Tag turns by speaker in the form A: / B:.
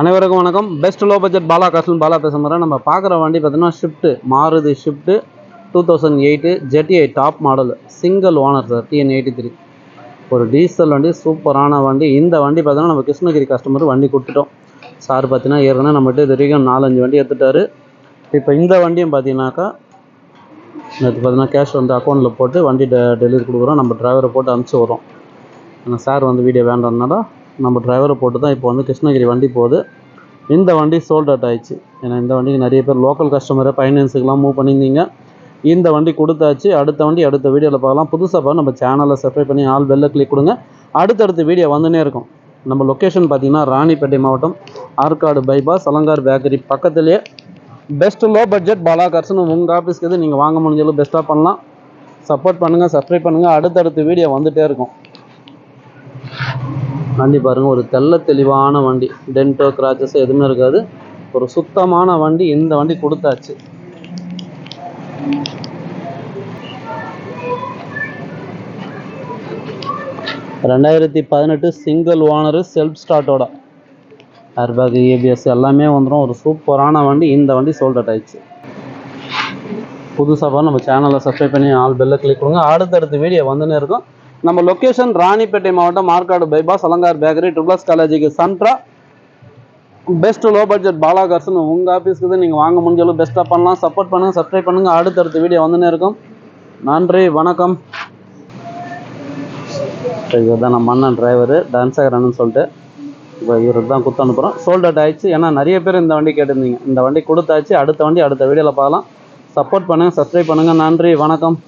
A: அனைவருக்கும் வணக்கம். Best low budget Bala காசுன்னு பாலா பேசுகிறேன் நம்ம பார்க்குற வண்டி பார்த்தீங்கன்னா swift Maruti swift two thousand eight Z D I top model single owner sir T N eighty three ஒரு டீசல் வண்டி சூப்பரான வண்டி. இந்த வண்டி பார்த்தீங்கன்னா நம்ம கிருஷ்ணகிரி கஸ்டமர் வண்டி கொடுத்துட்டோம். சார் பார்த்தீங்கன்னா ஏற்கனவே நம்மகிட்ட இது வரைக்கும் நாலஞ்சு வண்டி எடுத்துட்டாரு. இப்போ இந்த வண்டியும் பார்த்தீங்கன்னாக்கா நேற்று பார்த்தீங்கன்னா கேஷ் வந்து அக்கௌண்ட்டில் போட்டு வண்டி டெ டெலிவரி கொடுக்குறோம். நம்ம டிரைவரை போட்டு அனுப்பிச்சி வரோம் ஆனால் சார் வந்து வீடியோ வேண்டாம்னால நம்ம டிரைவரை போட்டு தான் இப்போ வந்து கிருஷ்ணகிரி வண்டி போகுது. இந்த வண்டி சோல்ட் அவுட் ஆயிடுச்சு. ஏன்னா இந்த வண்டிக்கு நிறைய பேர் லோக்கல் கஸ்டமரை ஃபைனான்ஸுக்கெலாம் மூவ் பண்ணியிருந்தீங்க. இந்த வண்டி கொடுத்தாச்சு. அடுத்த வண்டி அடுத்த வீடியோவில் பார்க்கலாம். புதுசாக பார்த்து நம்ம சேனலை சப்ஸ்கிரைப் பண்ணி ஆல் பெல்ல கிளிக் கொடுங்க. அடுத்தடுத்த வீடியோ வந்துனே இருக்கும். நம்ம லொக்கேஷன் பார்த்தீங்கன்னா ராணிப்பேட்டை மாவட்டம் ஆற்காடு பைபாஸ் அலங்கார் பேக்கரி பக்கத்துலேயே. பெஸ்ட் லோ பட்ஜெட் பாலா கார்ஸ்னு உங்கள் ஆஃபீஸ்க்கு எது நீங்கள் வாங்க முடிஞ்சாலும் பெஸ்ட்டாக பண்ணலாம். சப்போர்ட் பண்ணுங்கள் சப்ஸ்கிரைப் பண்ணுங்கள் அடுத்தடுத்த வீடியோ வந்துகிட்டே இருக்கும். வண்டி பாருங்க ஒரு தெள்ள தெளிவான வண்டி. டென்ட்டோ கிராச்சஸ் எதுவுமே இருக்காது. ஒரு சுத்தமான வண்டி இந்த வண்டி கொடுத்தாச்சு. ரெண்டாயிரத்தி பதினெட்டு சிங்கிள் ஓனரு செல்ஃப் ஸ்டார்ட்டோட ஏர்பேக் ஏபிஎஸ் எல்லாமே வந்துடும் ஒரு சூப்பரான வண்டி. இந்த வண்டி சோல்ட் அவுட் ஆயிடுச்சு. புதுசாக நம்ம சேனலை சப்ஸ்கிரைப் பண்ணி ஆல் பெல்லை கிளிக் கொடுங்க. அடுத்தடுத்த வீடியோ வந்துன்னு இருக்கும். நம்ம லொக்கேஷன் ராணிப்பேட்டை மாவட்டம் Markadu bypass Alankar bakery triples காலேஜுக்கு சென்ட்ரா பெஸ்ட் லோ பட்ஜெட் பாலாகர்ஸ்னு உங்கள் ஆஃபீஸ்க்கு தான் நீங்கள் வாங்க முடிஞ்சாலும் பெஸ்ட்டாக பண்ணலாம். சப்போர்ட் பண்ணுங்கள் சப்ஸ்கிரைப் பண்ணுங்கள் அடுத்தடுத்த வீடியோ வந்துன்னே இருக்கும். நன்றி வணக்கம். இவர் தான் நம்ம அண்ணன் டிரைவரு டான்ஸாகரன்னு சொல்லிட்டு. இப்போ இவருக்கு தான் குத்து அனுப்புகிறோம் சோல்ட் அவுட் ஆயிடுச்சு. ஏன்னா நிறைய பேர் இந்த வண்டி கேட்டிருந்தீங்க. இந்த வண்டி கொடுத்தாச்சு. அடுத்த வண்டி அடுத்த வீடியோவில் பார்க்கலாம். சப்போர்ட் பண்ணுங்கள் சப்ஸ்கிரைப் பண்ணுங்கள் நன்றி வணக்கம்.